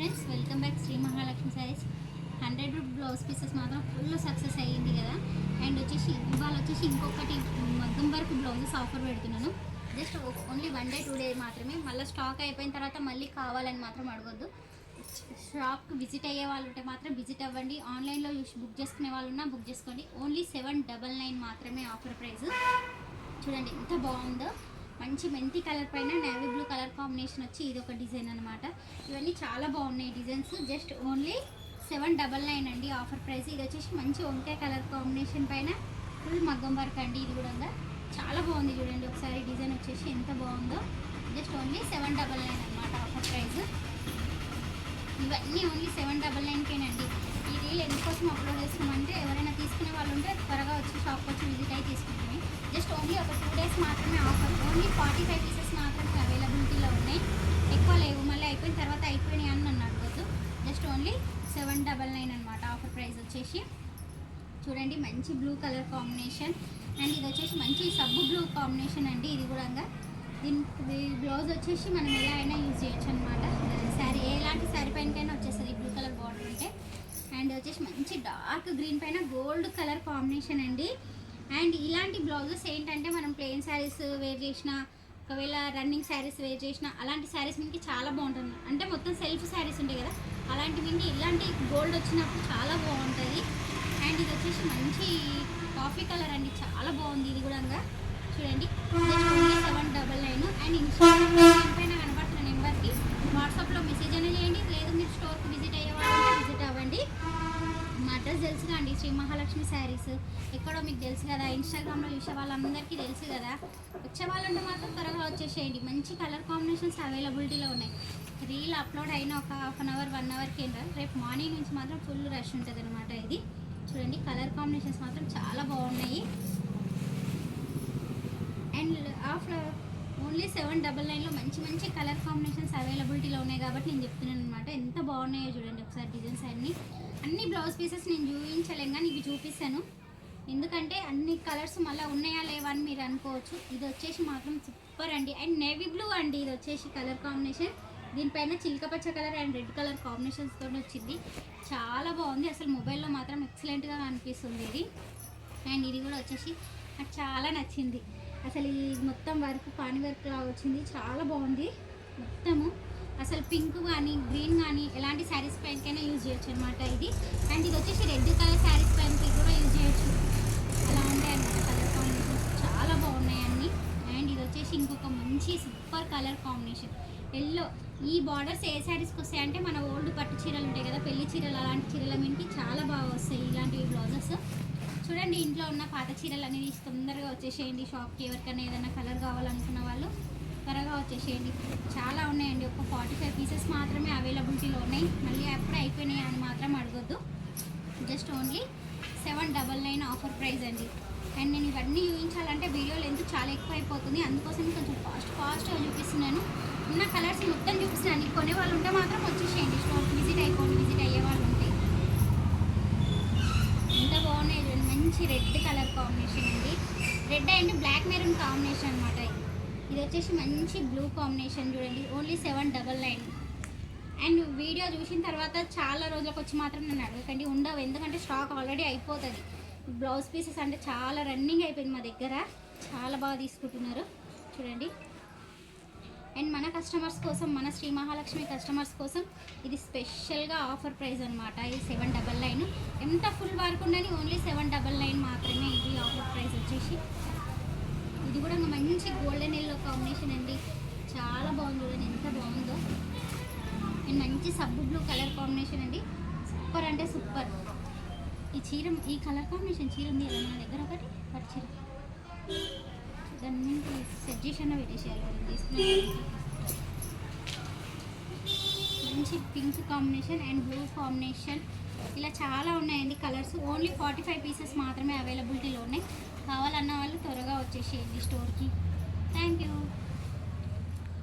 Friends welcome back Shri Mahalakshmi Sarees. Hundred rupee blouse pieces మాత్రం full success అయ్యింది కదా. And వచ్చేసి ఇవాళ వచ్చేసి ఇంకొకటి మగ్గం వరకు బ్లౌజెస్ ఆఫర్ పెడుతున్నాను. Just only one day two day మాత్రమే. మళ్ళీ స్టాక్ అయిపోయిన తర్వాత మళ్ళీ కావాలని మాత్రం అడగొద్దు. షాప్కి విజిట్ అయ్యే వాళ్ళు ఉంటే మాత్రం విజిట్ అవ్వండి. ఆన్లైన్లో చూసి బుక్ చేసుకునే వాళ్ళు ఉన్నా బుక్ చేసుకోండి. ఓన్లీ సెవెన్ డబల్ నైన్ మాత్రమే ఆఫర్ ప్రైస్ చూడండి ఎంత బాగుందో. మంచి మెంతి కలర్ పైన నేవీ బ్లూ కలర్ కాంబినేషన్ వచ్చి ఇది ఒక డిజైన్ అనమాట ఇవన్నీ చాలా బాగున్నాయి designs. Just only seven double nine అండి ఆఫర్ ప్రైస్. ఇది వచ్చేసి మంచి వంకాయ కలర్ కాంబినేషన్ పైన ఫుల్ మగ్గం వర్క్ అండి ఇది కూడా. చాలా బాగుంది చూడండి ఒకసారి డిజైన్ వచ్చేసి ఎంత బాగుందో. Just only seven double nine అనమాట ఆఫర్ ప్రైస్. ఇవన్నీ ఓన్లీ సెవెన్ డబల్ నైన్కేనండి ఈ రీల్ ఎందుకోసం అప్లోడ్ చేస్తున్నామంటే ఎవరైనా తీసుకునే వాళ్ళు ఉంటే త్వరగా వచ్చి షాప్కి వచ్చి విజిట్ అయి తీసుకుంటారు ఓన్లీ ఒక టూ డేస్ మాత్రమే offer. Only forty five pieces మాత్రమే అవైలబిలిటీలో ఉన్నాయి. ఎక్కువ లేవు. మళ్ళీ అయిపోయిన తర్వాత అయిపోయినాయి అని నన్ను అడగద్దు just only seven double nine అనమాట ఆఫర్ ప్రైస్ వచ్చేసి. చూడండి మంచి బ్లూ కలర్ కాంబినేషన్. అండ్ ఇది వచ్చేసి మంచి సబ్బు బ్లూ కాంబినేషన్ అండి ఇది కూడా. దీని బ్లౌజ్ వచ్చేసి మనం ఎలా అయినా యూజ్ చేయొచ్చు అనమాట శారీ ఎలాంటి శారీ పైనకైనా వచ్చేస్తుంది బ్లూ కలర్ బార్డర్ ఉంటే అండ్ వచ్చేసి మంచి డార్క్ గ్రీన్ పైన గోల్డ్ కలర్ కాంబినేషన్ అండి. అండ్ ఇలాంటి బ్లౌజెస్ ఏంటంటే మనం ప్లెయిన్ శారీస్ వేర్ చేసిన ఒకవేళ రన్నింగ్ శారీస్ వేర్ చేసిన అలాంటి శారీస్ మీకు చాలా బాగుంటుంది. అంటే మొత్తం సెల్ఫ్ శారీస్ ఉంటాయి కదా అలాంటి మీకు ఇలాంటి గోల్డ్ వచ్చినప్పుడు చాలా బాగుంటుంది. అండ్ ఇది వచ్చేసి మంచి కాఫీ కలర్ అండి చాలా బాగుంది ఇది కూడా చూడండి seven double nine. And Instagram పైన కనబడుతున్న నెంబర్కి వాట్సాప్లో మెసేజ్ అయినా చేయండి లేదు అడ్రస్ అండి శ్రీ మహాలక్ష్మి శారీస్. ఎక్కడో మీకు తెలుసు కదా ఇన్స్టాగ్రామ్లో చూసే వాళ్ళందరికీ తెలుసు కదా. వచ్చే వాళ్ళంటే మాత్రం త్వరగా వచ్చేసేయండి. మంచి కలర్ కాంబినేషన్స్ అవైలబిలిటీలో ఉన్నాయి. రీల్ అప్లోడ్ అయిన ఒక half an hour one hour కింద రేపు మార్నింగ్ నుంచి మాత్రం ఫుల్ రష్ ఉంటుంది అనమాట ఇది. చూడండి కలర్ కాంబినేషన్స్ మాత్రం చాలా బాగున్నాయి. And after only seven double నైన్లో మంచి మంచి కలర్ కాంబినేషన్స్ అవైలబిలిటీలో ఉన్నాయి కాబట్టి నేను చెప్తున్నాను అనమాట ఎంత బాగున్నాయో చూడండి ఒకసారి డిజైన్స్ అన్నీ. అన్ని బ్లౌజ్ పీసెస్ నేను చూపించలేను కానీ ఇవి చూపిస్తాను. ఎందుకంటే అన్ని కలర్స్ మళ్ళీ ఉన్నాయా లేవా అని మీరు అనుకోవచ్చు. ఇది వచ్చేసి మాత్రం సూపర్ అండి. అండ్ నేవీ బ్లూ అండి ఇది వచ్చేసి కలర్ కాంబినేషన్. దీనిపైన చిలకపచ్చ కలర్ అండ్ రెడ్ కలర్ కాంబినేషన్స్తో వచ్చింది. చాలా బాగుంది. అసలు మొబైల్లో మాత్రం ఎక్సలెంట్గా అనిపిస్తుంది ఇది. అండ్ ఇది కూడా వచ్చేసి నాకు చాలా నచ్చింది. అసలు ఈ మొత్తం వర్క్ పాని వర్క్ లా వచ్చింది. చాలా బాగుంది. మొత్తము. అసలు పింక్ కానీ గ్రీన్ కానీ ఎలాంటి శారీస్ పైనకైనా యూజ్ చేయొచ్చు అనమాట ఇది. అండ్ ఇది వచ్చేసి రెడ్ కలర్ శారీస్ పైనకి కూడా యూజ్ చేయొచ్చు. అలా ఉంటాయి అన్నమాట కలర్ కాంబినేషన్స్. చాలా బాగున్నాయి అన్ని. అండ్ ఇది వచ్చేసి ఇంకొక మంచి సూపర్ కలర్ కాంబినేషన్. ఎల్లో. ఈ బార్డర్స్ ఏ శారీస్కి వస్తాయి అంటే మన ఓల్డ్ పట్టు చీరలు ఉంటాయి కదా పెళ్ళి చీరలు అలాంటి చీరల మీదకి చాలా బాగా వస్తాయి ఇలాంటివి బ్లౌజెస్. చూడండి ఇంట్లో ఉన్న పాత చీరలు అనేది తొందరగా వచ్చేసేయండి షాప్కి. ఎవరికైనా ఏదైనా కలర్ కావాలనుకున్న వాళ్ళు త్వరగా వచ్చేసేయండి. చాలా ఉన్నాయండి. ఒక ఫార్టీ ఫైవ్ పీసెస్ మాత్రమే అవైలబిలిటీలో ఉన్నాయి. మళ్ళీ ఎప్పుడు అయిపోయినాయి అని మాత్రం అడగొద్దు. Just only seven double nine offer price అండి. అండ్ నేను ఇవన్నీ చూపించాలంటే వీడియో లెంత్ చాలా ఎక్కువ అయిపోతుంది. అందుకోసం కొంచెం ఫాస్ట్ ఫాస్ట్గా చూపిస్తున్నాను. ఉన్న కలర్స్ మొత్తం చూపిస్తున్నాను. కొనే వాళ్ళు ఉంటే మాత్రం వచ్చేసేయండి. స్టోర్ విజిట్ అయిపోండి విజిట్ అయ్యే వాళ్ళు ఉంటే ఎంత బాగున్నాయి వచ్చేసి రెడ్ కలర్ కాంబినేషన్ అండి. Red and black maroon combination అనమాట ఇది వచ్చేసి మంచి బ్లూ కాంబినేషన్ చూడండి. Only seven double nine. And video చూసిన తర్వాత చాలా రోజులకు వచ్చి మాత్రం నన్ను అడగకండి. ఉండవు. ఎందుకంటే స్టాక్ ఆల్రెడీ అయిపోతుంది. బ్లౌజ్ పీసెస్ అంటే చాలా రన్నింగ్ అయిపోయింది మా దగ్గర. చాలా బాగా తీసుకుంటున్నారు. చూడండి. అండ్ మన కస్టమర్స్ కోసం మన శ్రీ మహాలక్ష్మి కస్టమర్స్ కోసం ఇది స్పెషల్గా ఆఫర్ ప్రైస్ అనమాట ఇది సెవెన్ డబల్ నైన్ ఎంత ఫుల్ వర్క్ ఉండని ఓన్లీ సెవెన్ డబల్ నైన్ మాత్రమే ఇది ఆఫర్ ప్రైస్ వచ్చేసి. ఇది కూడా మంచి గోల్డెన్ ఎల్లో కాంబినేషన్ అండి. చాలా బాగుంది చూడండి ఎంత బాగుందో. అండ్ మంచి సబ్బు బ్లూ కలర్ కాంబినేషన్ అండి. సూపర్ అంటే సూపర్ ఈ చీర ఈ కలర్ కాంబినేషన్ చీర ఉంది మన దగ్గర ఒకటి. పట్టు చీర. దాన్ని సెట్ చేసి అన్న మంచి pink combination and blue combination. ఇలా చాలా ఉన్నాయండి colours. Only forty five pieces మాత్రమే అవైలబిలిటీలో ఉన్నాయి. కావాలన్న వాళ్ళు త్వరగా వచ్చేసేయండి స్టోర్కి. Thank you.